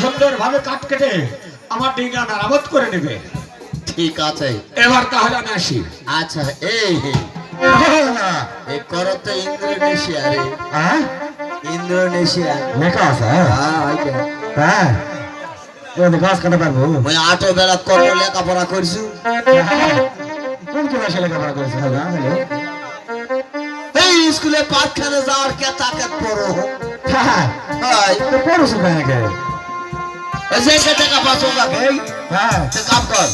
সুন্দর ভাবে কাট কেটে আমার ডিঙ্গা মেরামত করে নেবে। ঠিক আছে। এবার তাহলে আমি আসি। আচ্ছা এই এই করো তো ইন্দোনেশিয়া রে। হ্যাঁ? ইন্দোনেশিয়া। লেখা আছে হ্যাঁ? হ্যাঁ ওইটা। তুই গাছ কাটা পারব। মই আটো বেলা কত লেখাপড়া করছু? কোন ক্লাসে লেখাপড়া করেছিল না এই স্কুলে পাঠখানে যাওয়ার কে তাকে পড়ো? হ্যাঁ পড়ুছি যে কে টাকা পাচ্ছ কাকে হ্যাঁ তুই কাম কর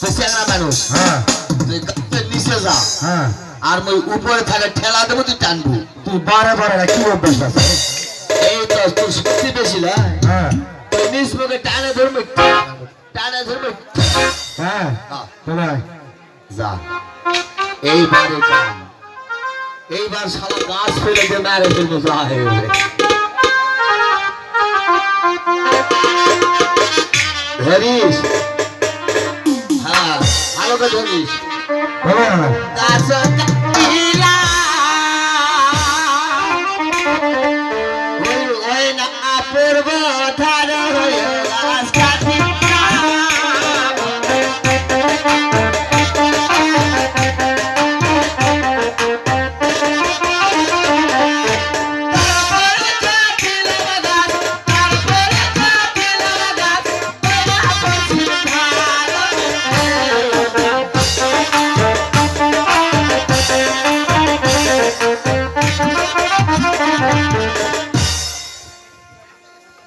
তুই চেংরা মানুষ হ্যাঁ তুই নিচে যা হ্যাঁ আর মই উপরে থাকে ঠেলা দেবো তুই টানবো তুই বারে বারে কি অভ্যাস আছে এই তো তোর শক্তি বেশি না হ্যাঁ তুই নিজ মুখে টানে ধরবে টানে ধরবে হ্যাঁ যা এইবারে এইবার শালা গাছ ফেলে দিয়ে মারে ফেলব যা হয়ে ধরিস? হ্যাঁ ভালো করে ধরিস। ওই ওই না পূর্ব ধার হয়ে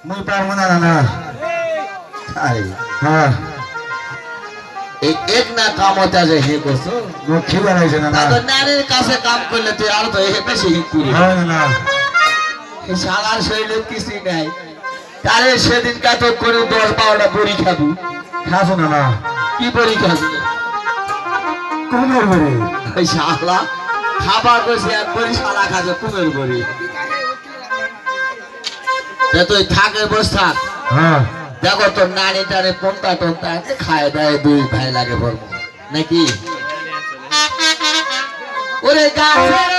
মুই পারব না না। হ্যাঁ। এক না কাম হতে আছে হে করছ? মুখ খিদে লাগছে না না। তো নারীর কাছে কাম করলে তুই আর তো হে বেশি হি করি হয় না না। এই শালার শরীরে কিছুই নাই। তারে সেদিন কা তো করে দশ বারোটা বড়ি খাবি। খাসো না না। কি বড়ি খাবি? কুমের বাড়ি। ওই শালা। খাবার বসে এক বড়ি শালা খাচ্ছে কুমের বড়ি। তুই থাকে বস থাক। হ্যাঁ। দেখো তোর নানি টানে পন্তা টন্তা খায় দেয় দুই ভাই লাগে বলব নাকি? ওরে গাছের